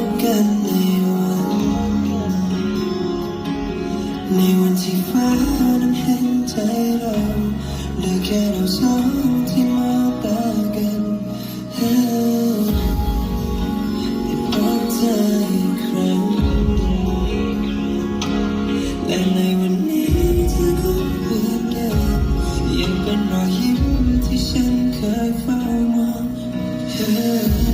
บกันในวัน ในวันที่ฟ้านั้นเห็นใจเราเหลืแค่เราสองที่มองตากันได้พบเธออีกครั้งและในวันนี้เธอก็เหมือนเดิมยังเป็นรอยยิ้มที่ฉันเคยเฝ้ามองเธอ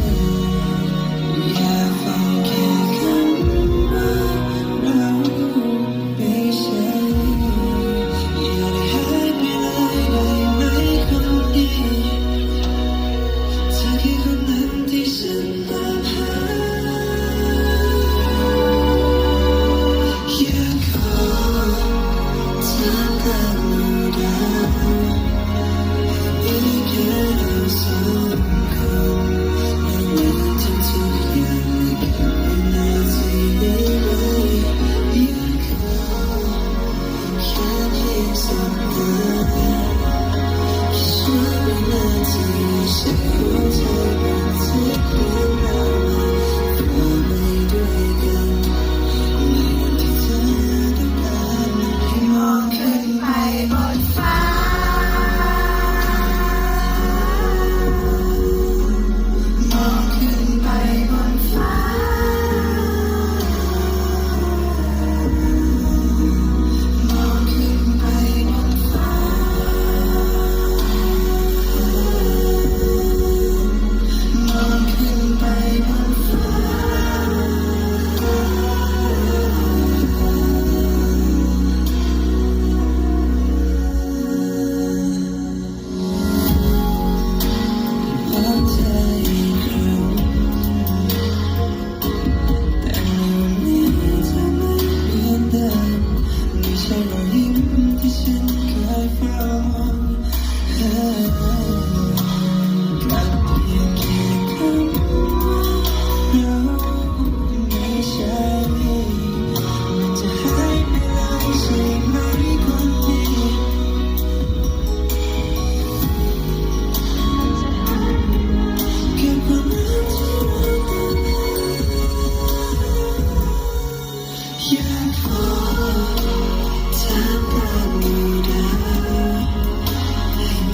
잠깐 울어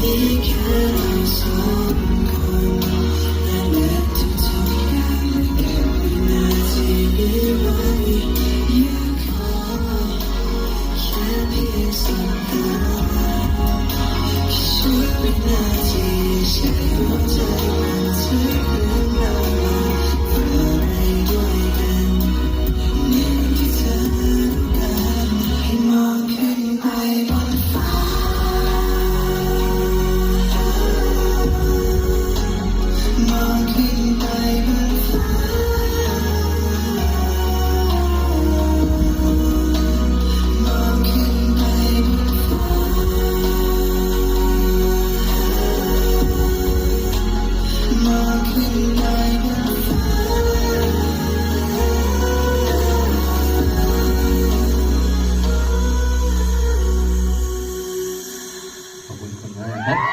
내 곁에서 That